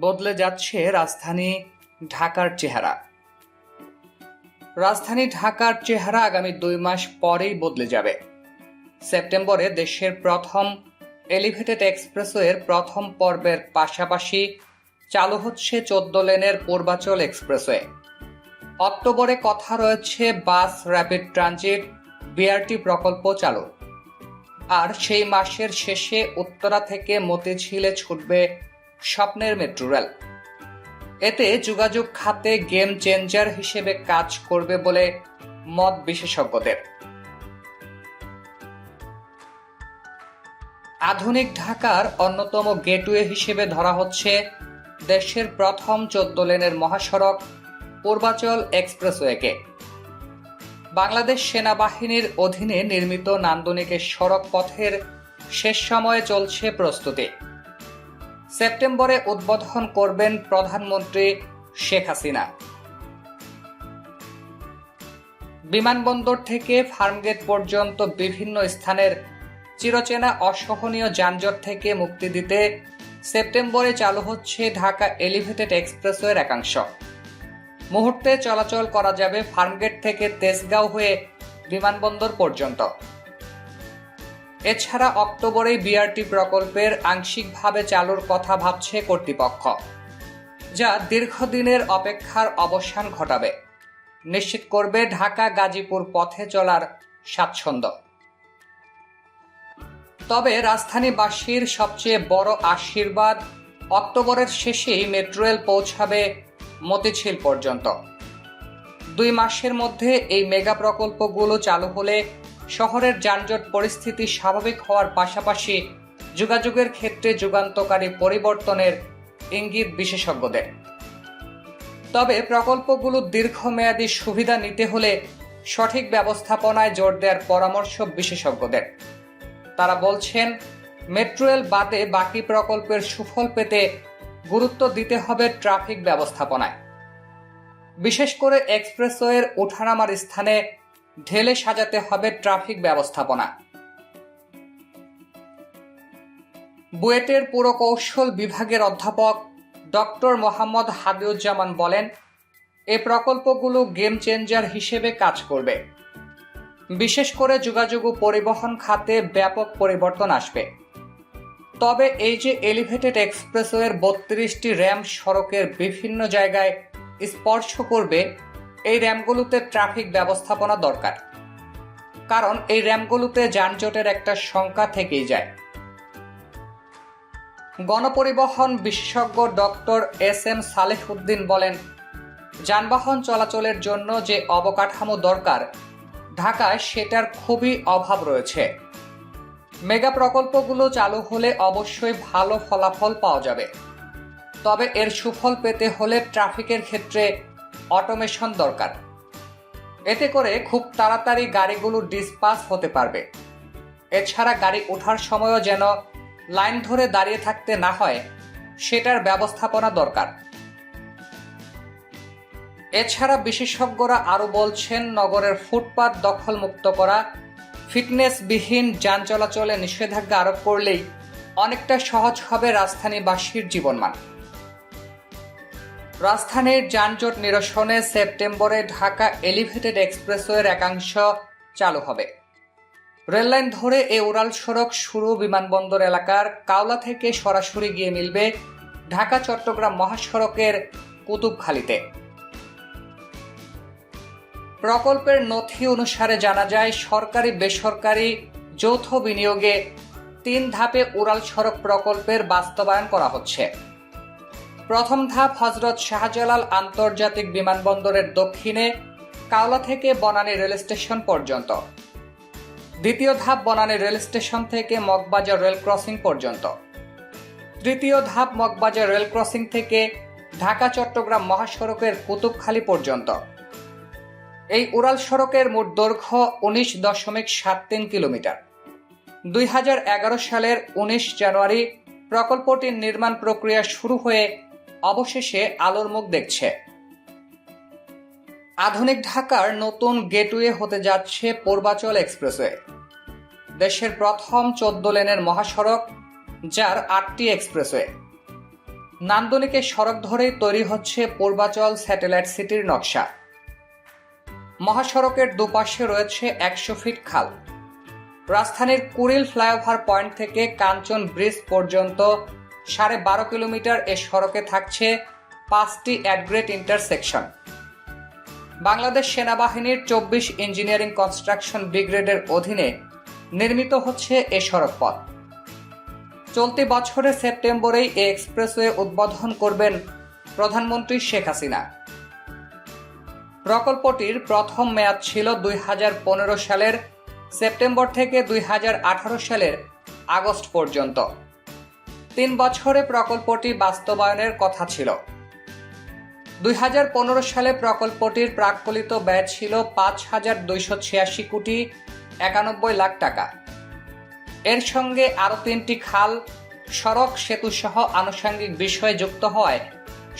বদলে যাচ্ছে রাজধানী ঢাকার চেহারা। রাজধানী ঢাকার চেহারা আগামী দুই মাস পরেই বদলে যাবে। সেপ্টেম্বরে দেশের প্রথম এলিভেটেড এক্সপ্রেসওয়ের প্রথম পর্বের পাশাপাশি চালু হচ্ছে চোদ্দ লেনের পূর্বাচল এক্সপ্রেসওয়ে। অক্টোবরে কথা রয়েছে বাস র্যাপিড ট্রানজিট, বিআরটি প্রকল্প চালু। আর সেই মাসের শেষে উত্তরা থেকে মতিঝিলে ছুটবে স্বপ্নের মেট্রো রেল এতে যোগাযোগ খাতে গেম চেঞ্জার হিসেবে কাজ করবে বলে মত বিশেষজ্ঞদের। আধুনিক ঢাকার অন্যতম গেটওয়ে হিসেবে ধরা হচ্ছে দেশের প্রথম চোদ্দ লেনের মহাসড়ক পূর্বাচল এক্সপ্রেসওয়েকে। বাংলাদেশ সেনাবাহিনীর অধীনে নির্মিত নান্দনিকের সড়ক পথের শেষ সময়ে চলছে প্রস্তুতি। সেপ্টেম্বরে উদ্বোধন করবেন প্রধানমন্ত্রী শেখ হাসিনা। বিমানবন্দর থেকে ফার্মগেট পর্যন্ত বিভিন্ন স্থানের চিরচেনা অসহনীয় যানজট থেকে মুক্তি দিতে সেপ্টেম্বরে চালু হচ্ছে ঢাকা এলিভেটেড এক্সপ্রেসওয়ের একাংশ। মুহূর্তে চলাচল করা যাবে ফার্মগেট থেকে তেজগাঁও হয়ে বিমানবন্দর পর্যন্ত। এছাড়া অক্টোবরে বিআরটি প্রকল্পের আংশিকভাবে চালুর কথা ভাবছে কর্তৃপক্ষ, যা দীর্ঘদিনের অপেক্ষার অবসান ঘটাবে। নিশ্চিত করবে ঢাকা গাজীপুর পথে চলার স্বাচ্ছন্দ্য। তবে রাজধানীবাসীর সবচেয়ে বড় আশীর্বাদ অক্টোবরের শেষেই মেট্রো রেল পৌঁছাবে মতিঝিল পর্যন্ত। দুই মাসের মধ্যে এই মেগা প্রকল্পগুলো চালু হলে শহরের যানজট পরিস্থিতি স্বাভাবিক হওয়ার পাশাপাশি যোগাযোগের ক্ষেত্রে যুগান্তকারী পরিবর্তনের ইঙ্গিত বিশেষজ্ঞদের। তবে প্রকল্পগুলো দীর্ঘমেয়াদী সুবিধা নিতে হলে সঠিক ব্যবস্থাপনায় জোর দেওয়ার পরামর্শ বিশেষজ্ঞদের। তারা বলছেন, মেট্রো রেল বাদে বাকি প্রকল্পের সুফল পেতে গুরুত্ব দিতে হবে ট্রাফিক ব্যবস্থাপনায়। বিশেষ করে এক্সপ্রেসওয়ের ওঠানামার স্থানে ঢেলে সাজাতে হবে ট্রাফিক ব্যবস্থাপনা। বুয়েটের পুরকৌশল বিভাগের অধ্যাপক ডক্টর মোহাম্মদ হাবিউজ্জামান বলেন, এ প্রকল্পগুলো গেম চেঞ্জার হিসেবে কাজ করবে। বিশেষ করে যোগাযোগ ও পরিবহন খাতে ব্যাপক পরিবর্তন আসবে। তবে এই যে এলিভেটেড এক্সপ্রেসওয়ের বত্রিশটি র্যাম সড়কের বিভিন্ন জায়গায় স্পর্শ করবে এই র্যামগুলোতে ট্রাফিক ব্যবস্থাপনা দরকার। কারণ এই র্যামগুলোতে যানজটের একটা সংখ্যা থেকেই যায়। গণপরিবহন বিশেষজ্ঞ doctor S M Saleh Uddin বলেন, যানবাহন চলাচলের জন্য যে অবকাঠামো দরকার, ঢাকায় সেটার খুবই অভাব রয়েছে। মেগা প্রকল্পগুলো চালু হলে অবশ্যই ভালো ফলাফল পাওয়া যাবে। তবে এর সুফল পেতে হলে ট্রাফিকের ক্ষেত্রে অটোমেশন দরকার। এতে করে খুব তাড়াতাড়ি গাড়িগুলো ডিসপাস হতে পারবে। এছাড়া গাড়ি ওঠার সময়ও যেন লাইন ধরে দাঁড়িয়ে থাকতে না হয়, সেটার ব্যবস্থাপনা দরকার। এছাড়া বিশেষজ্ঞরা আরও বলছেন, নগরের ফুটপাত দখলমুক্ত করা, ফিটনেসবিহীন যান চলাচলে নিষেধাজ্ঞা আরোপ করলেই অনেকটা সহজ হবে রাজধানীবাসীর জীবনমান। রাজধানীর যানজট নিরসনে সেপ্টেম্বরে ঢাকা এলিভেটেড এক্সপ্রেসওয়ের একাংশ চালু হবে। রেললাইন ধরে এ উড়াল সড়ক শুরু বিমানবন্দর এলাকার কাওলা থেকে সরাসরি গিয়ে মিলবে ঢাকা চট্টগ্রাম মহাসড়কের কুতুবখালীতে। প্রকল্পের নথি অনুসারে জানা যায়, সরকারি বেসরকারি যৌথ বিনিয়োগে তিন ধাপে উড়াল সড়ক প্রকল্পের বাস্তবায়ন করা হচ্ছে। প্রথম ধাপ হজরত শাহজালাল আন্তর্জাতিক বিমানবন্দরের দক্ষিণে কাওলা থেকে বনানী রেল স্টেশন পর্যন্ত। দ্বিতীয় ধাপ বনানী রেল স্টেশন থেকে মগবাজার রেল ক্রসিং পর্যন্ত। তৃতীয় ধাপ মগবাজার রেল ক্রসিং থেকে ঢাকা চট্টগ্রাম মহাসড়কের কুতুবখালী পর্যন্ত। এই উড়াল সড়কের মোট দৈর্ঘ্য উনিশ দশমিক সাত তিন কিলোমিটার। দুই হাজার এগারো সালের উনিশ জানুয়ারি প্রকল্পটির নির্মাণ প্রক্রিয়া শুরু হয়ে অবশেষে আলোর মুখ দেখছে। আধুনিক ঢাকার নতুন গেটওয়ে হতে যাচ্ছে পূর্বাচল এক্সপ্রেসওয়ে। দেশের প্রথম চোদ্দ লেনের মহাসড়ক, যার আটটি এক্সপ্রেসওয়ে। নান্দনিকের সড়ক ধরেই তৈরি হচ্ছে পূর্বাচল স্যাটেলাইট সিটির নকশা। মহাসড়কের দুপাশে রয়েছে একশো ফিট খাল। রাজধানীর কুড়িল ফ্লাইওভার পয়েন্ট থেকে কাঞ্চন ব্রিজ পর্যন্ত সাড়ে বারো কিলোমিটার এ সড়কে থাকছে পাঁচটি অ্যাডগ্রেড ইন্টারসেকশন। বাংলাদেশ সেনাবাহিনীর চব্বিশ ইঞ্জিনিয়ারিং কনস্ট্রাকশন ব্রিগেডের অধীনে নির্মিত হচ্ছে এ সড়ক পথ চলতি বছরের সেপ্টেম্বরেই এ এক্সপ্রেসওয়ে উদ্বোধন করবেন প্রধানমন্ত্রী শেখ হাসিনা। প্রকল্পটির প্রথম মেয়াদ ছিল দুই হাজার পনেরো সালের সেপ্টেম্বর থেকে দুই হাজার আঠারো সালের আগস্ট পর্যন্ত। তিন বছরে প্রকল্পটি বাস্তবায়নের কথা ছিল। দুই হাজার পনেরো সালে প্রকল্পটির প্রাক্কলিত ব্যয় ছিল পাঁচ হাজার দুইশো ছিয়াশি কোটি একানব্বই লাখ টাকা। এর সঙ্গে আরও তিনটি খাল, সড়ক সেতু সহ আনুষঙ্গিক বিষয় যুক্ত হওয়ায়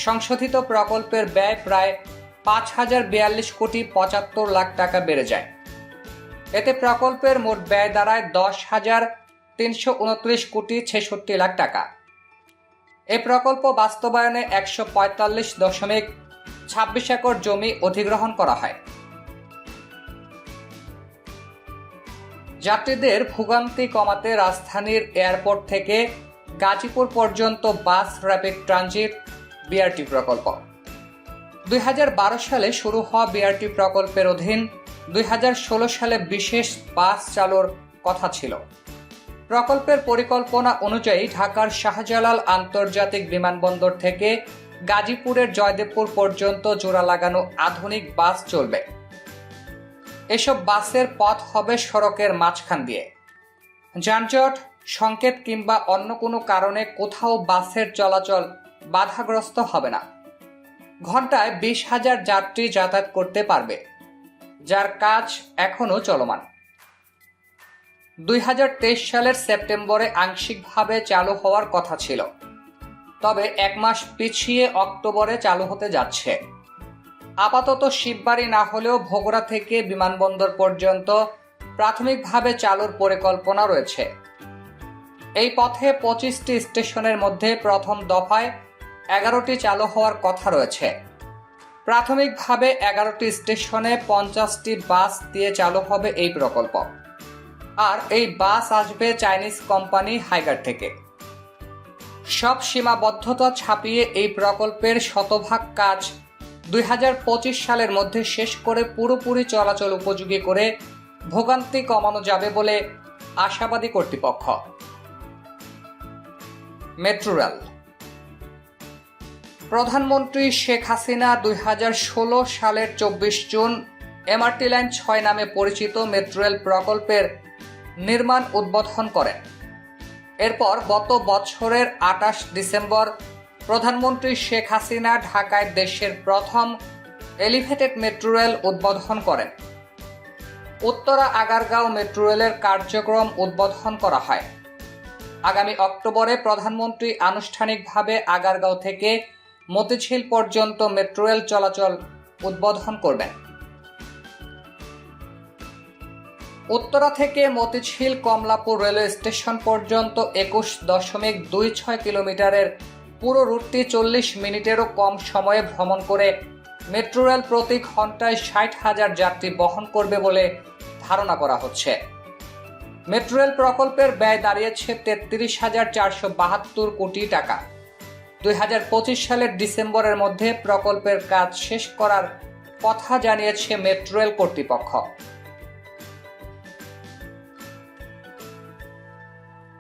সংশোধিত প্রকল্পের ব্যয় প্রায় পাঁচ হাজার বিয়াল্লিশ কোটি পঁচাত্তর লাখ টাকা বেড়ে যায়। এতে প্রকল্পের মোট ব্যয় দাঁড়ায় দশ হাজার তিনশো উনত্রিশ কোটি ছেষট্টি লাখ টাকা। এ প্রকল্প বাস্তবায়নে একশো পঁয়তাল্লিশ দশমিক ছাব্বিশ একর জমি অধিগ্রহণ করা হয়। যাত্রীদের ভোগান্তি কমাতে রাজধানীর এয়ারপোর্ট থেকে গাজীপুর পর্যন্ত বাস র্যাপিড ট্রানজিট, বিআরটি প্রকল্প। দুই হাজার বারো সালে শুরু হওয়া বিআরটি প্রকল্পের অধীন দুই হাজার ষোলো সালে বিশেষ বাস চালুর কথা ছিল। প্রকল্পের পরিকল্পনা অনুযায়ী ঢাকার শাহজালাল আন্তর্জাতিক বিমানবন্দর থেকে গাজীপুরের জয়দেবপুর পর্যন্ত জোড়া লাগানো আধুনিক বাস চলবে। এসব বাসের পথ হবে সড়কের মাঝখান দিয়ে। যানজট, সংকেত কিংবা অন্য কোনো কারণে কোথাও বাসের চলাচল বাধাগ্রস্ত হবে না। ঘন্টায় বিশ হাজার যাত্রী যাতায়াত করতে পারবে, যার কাজ এখনও চলমান। দুই হাজার তেইশ সালের সেপ্টেম্বরে আংশিকভাবে চালু হওয়ার কথা ছিল। তবে এক মাস পিছিয়ে অক্টোবরে চালু হতে যাচ্ছে। আপাতত শিববাড়ি না হলেও ভোগড়া থেকে বিমানবন্দর পর্যন্ত প্রাথমিকভাবে চালুর পরিকল্পনা রয়েছে। এই পথে পঁচিশটি স্টেশনের মধ্যে প্রথম দফায় এগারোটি চালু হওয়ার কথা রয়েছে। প্রাথমিকভাবে এগারোটি স্টেশনে পঞ্চাশটি বাস দিয়ে চালু হবে এই প্রকল্প। আর এই বাস আসবে চাইনিজ কোম্পানি হাইগার থেকে। সব সীমাবদ্ধতা ছাপিয়ে এই প্রকল্পের শতভাগ কাজ দুই হাজার পঁচিশ সালের মধ্যে শেষ করে পুরোপুরি চলাচল উপযোগী করে ভোগান্তি কমানো যাবে বলে আশাবাদী কর্তৃপক্ষ। Metro rail. প্রধানমন্ত্রী শেখ হাসিনা দুই হাজার ষোলো সালের চব্বিশ জুন এমআরটি লাইন ছয় নামে পরিচিত মেট্রো রেল প্রকল্পের নির্মাণ উদ্বোধন করেন। এরপর গত বছরের আটাশ ডিসেম্বর প্রধানমন্ত্রী শেখ হাসিনা ঢাকায় দেশের প্রথম এলিভেটেড মেট্রো রেল উদ্বোধন করেন। উত্তরা আগারগাঁও মেট্রো রেলের কার্যক্রম উদ্বোধন করা হয়। আগামী অক্টোবরে প্রধানমন্ত্রী আনুষ্ঠানিকভাবে আগারগাঁও থেকে মতিঝিল পর্যন্ত মেট্রো রেল চলাচল উদ্বোধন করবেন। উত্তরা থেকে মতিঝিল কমলাপুর রেলওয়ে স্টেশন পর্যন্ত একুশ দশমিক দুই ছয় কিলোমিটারের পুরো রুটটি চল্লিশ মিনিটেরও কম সময়ে ভ্রমণ করে মেট্রো রেল প্রতি ঘন্টায় ষাট হাজার যাত্রী বহন করবে বলে ধারণা করা হচ্ছে। মেট্রো রেল প্রকল্পের ব্যয় দাঁড়িয়েছে তেত্রিশ হাজার চারশো বাহাত্তর কোটি টাকা। দুই হাজার পঁচিশ সালের ডিসেম্বরের মধ্যে প্রকল্পের কাজ শেষ করার কথা জানিয়েছে মেট্রো রেল কর্তৃপক্ষ।